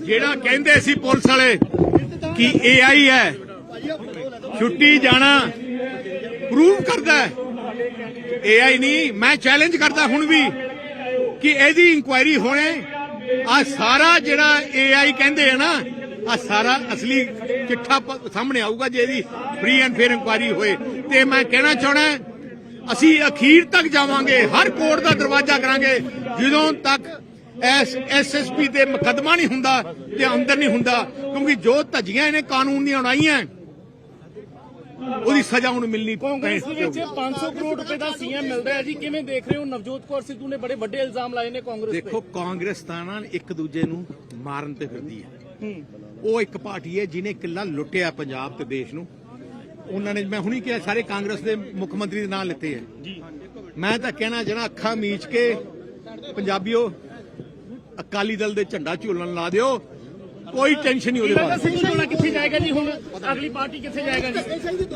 ਜਿਹੜਾ ਕਹਿੰਦੇ ਸੀ ਪੁਲਿਸ ਵਾਲੇ ਕਿ ਏਆਈ ਹੈ, ਛੁੱਟੀ ਜਾਣਾ ਪ੍ਰੂਵ ਕਰਦਾ ਹੈ। ਏਆਈ ਨਹੀਂ, ਮੈਂ ਚੈਲੰਜ ਕਰਦਾ ਹੁਣ ਵੀ ਕਿ ਇਹਦੀ ਇਨਕੁਆਇਰੀ ਹੋਣੇ। ਆ ਸਾਰਾ ਜਿਹੜਾ ਏਆਈ ਕਹਿੰਦੇ ਆ ਨਾ ਆ ਸਾਰਾ ਅਸਲੀ ਚਿੱਠਾ ਸਾਹਮਣੇ ਆਊਗਾ ਜੇ ਇਹਦੀ ਫ੍ਰੀ ਐਂਡ ਫੇਅਰ ਇਨਕੁਆਇਰੀ ਹੋਏ। ਤੇ ਮੈਂ ਕਹਿਣਾ ਚਾਹਣਾ ਅਸੀਂ ਅਖੀਰ ਤੱਕ ਜਾਵਾਂਗੇ, ਹਰ ਕੋਰਟ ਦਾ ਦਰਵਾਜ਼ਾ ਕਰਾਂਗੇ, ਜਦੋਂ ਤੱਕ ਐਸ ਐਸਐਸਪੀ ਤੇ ਮੁਕੱਦਮਾ ਨਹੀਂ ਹੁੰਦਾ ਤੇ ਅੰਦਰ ਨਹੀਂ ਹੁੰਦਾ ਕਿਉਂਕਿ ਜੋ ਧੱਜੀਆਂ ਇਹਨੇ ਕਾਨੂੰਨ ਦੀਆਂ ਉਣਾਈਆਂ ਉਹਦੀ ਸਜ਼ਾ ਹੁਣ ਮਿਲਣੀ ਕਾਂਗਰਸ ਵਿੱਚ 500 ਕਰੋੜ ਰੁਪਏ ਦਾ ਸੀਐਮ ਮਿਲ ਰਿਹਾ ਜੀ ਕਿਵੇਂ ਦੇਖ ਰਹੇ ਹੋ? ਨਵਜੋਤ ਕੌਰ ਸਿੱਧੂ ਨੇ ਬੜੇ ਵੱਡੇ ਇਲਜ਼ਾਮ ਲਾਏ ਨੇ ਕਾਂਗਰਸ ਤੇ। ਦੇਖੋ ਕਾਂਗਰਸ ਤਾਂ ਨਾ ਇੱਕ ਦੂਜੇ ਨੂੰ ਮਾਰਨ ਤੇ ਫਿਰਦੀ ਹੈ। ਉਹ ਇੱਕ ਪਾਰਟੀ ਹੈ ਜਿਹਨੇ ਕਿੱਲਾ ਲੁੱਟਿਆ ਪੰਜਾਬ ਤੇ ਦੇਸ਼ ਨੂੰ। ਉਹਨਾਂ ਨੇ ਮੈਂ ਹੁਣੀ ਕਿਹਾ ਸਾਰੇ ਕਾਂਗਰਸ ਦੇ ਮੁੱਖ ਮੰਤਰੀ ਦੇ ਨਾਂ ਲਿੱਤੇ ਹੈ। ਮੈਂ ਤਾਂ ਕਹਿਣਾ ਜਿਹੜਾ ਅੱਖਾਂ ਮੀਚ ਕੇ ਪੰਜਾਬੀਓ ਅਕਾਲੀ ਦਲ ਦੇ ਝੰਡਾ ਝੂਲਣ ਲਾ ਦਿਓ। ਕੋਈ ਟੈਨਸ਼ਨ ਨਹੀਂ ਉਹਦੇ ਬਾਰੇ। ਸਿੰਘ ਨੂੰ ਕਿੱਥੇ ਜਾਏਗਾ ਜੀ ਹੁਣ? ਅਗਲੀ ਪਾਰਟੀ ਕਿੱਥੇ ਜਾਏਗਾ ਜੀ?